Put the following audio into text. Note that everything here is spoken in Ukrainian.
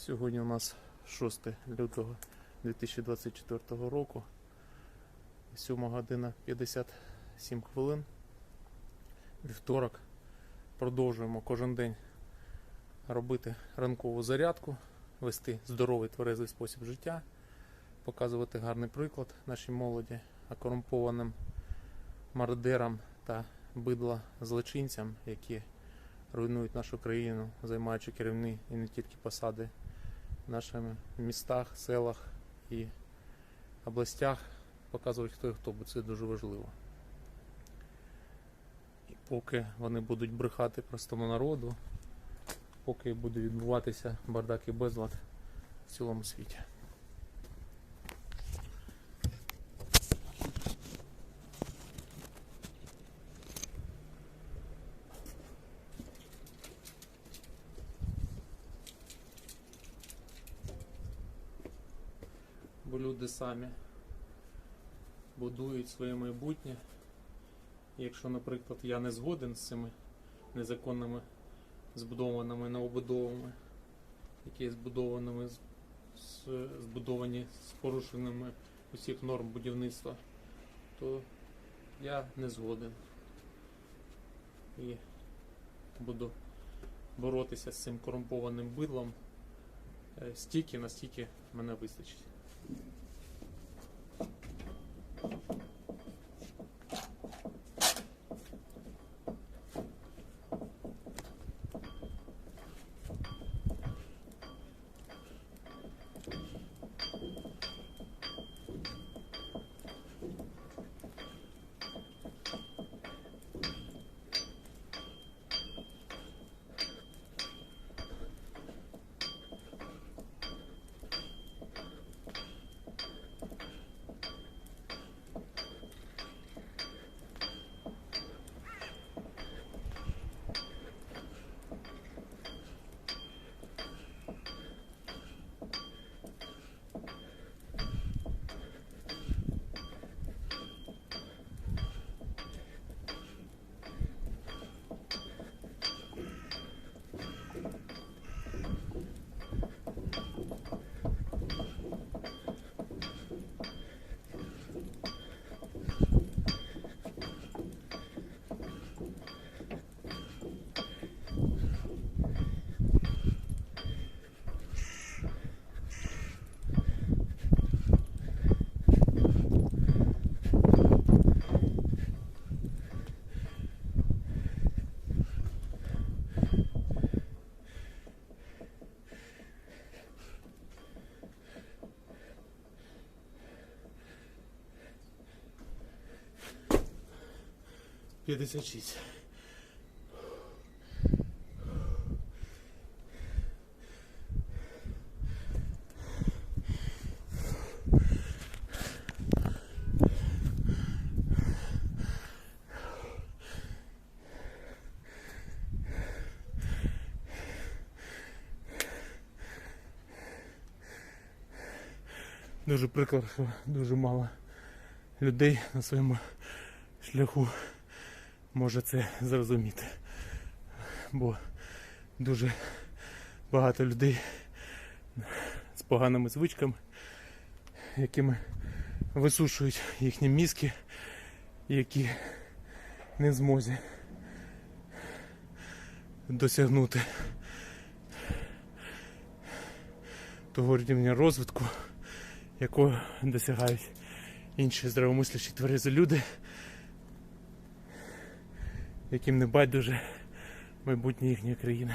Сьогодні у нас 6 лютого 2024 року. 7 година 57 хвилин. Вівторок. Продовжуємо кожен день робити ранкову зарядку, вести здоровий тверезий спосіб життя, показувати гарний приклад нашій молоді, а корумпованим мародерам та бидла злочинцям, які руйнують нашу країну, займаючи керівні і не тільки посади в наших містах, селах і областях, показувати хто і хто, бо це дуже важливо. І поки вони будуть брехати простому народу, поки буде відбуватися бардак і безлад в цілому світі. Бо люди самі будують своє майбутнє. Якщо, наприклад, я не згоден з цими незаконними збудованими новобудовами, які збудованими збудовані з порушеннями усіх норм будівництва, то я не згоден. І буду боротися з цим корумпованим бидлом е, стільки, настільки мене вистачить. Thank you. П'ятдесят шість. Дуже прикро, що дуже мало людей на своєму шляху може це зрозуміти. Бо дуже багато людей з поганими звичками, якими висушують їхні мізки, які не в змозі досягнути того рівня розвитку, якого досягають інші здравомислячі тверезі люди яким не байдуже майбутнє їхньої країни.